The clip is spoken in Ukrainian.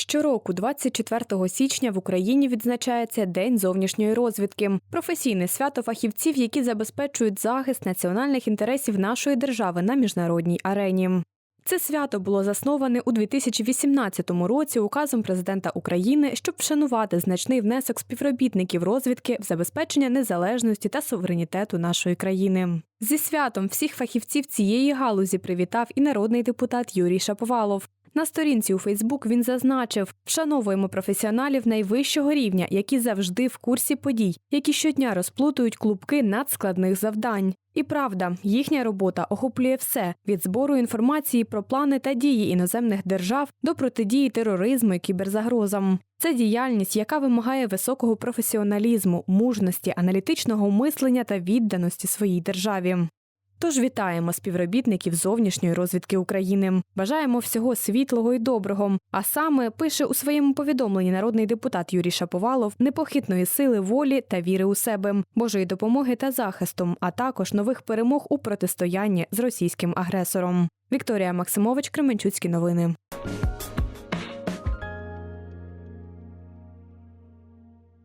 Щороку, 24 січня, в Україні відзначається День зовнішньої розвідки професійне свято фахівців, які забезпечують захист національних інтересів нашої держави на міжнародній арені. Це свято було засноване у 2018 році указом президента України, щоб вшанувати значний внесок співробітників розвідки в забезпечення незалежності та суверенітету нашої країни. Зі святом всіх фахівців цієї галузі привітав і народний депутат Юрій Шаповалов. На сторінці у Фейсбук він зазначив: вшановуємо професіоналів найвищого рівня, які завжди в курсі подій, які щодня розплутують клубки надскладних завдань. І правда, їхня робота охоплює все від збору інформації про плани та дії іноземних держав до протидії тероризму і кіберзагрозам. Це діяльність, яка вимагає високого професіоналізму, мужності, аналітичного мислення та відданості своїй державі. Тож вітаємо співробітників зовнішньої розвідки України. Бажаємо всього світлого і доброго. А саме пише у своєму повідомленні народний депутат Юрій Шаповалов непохитної сили, волі та віри у себе, Божої допомоги та захисту, а також нових перемог у протистоянні з російським агресором. Вікторія Максимович, Кременчуцькі новини.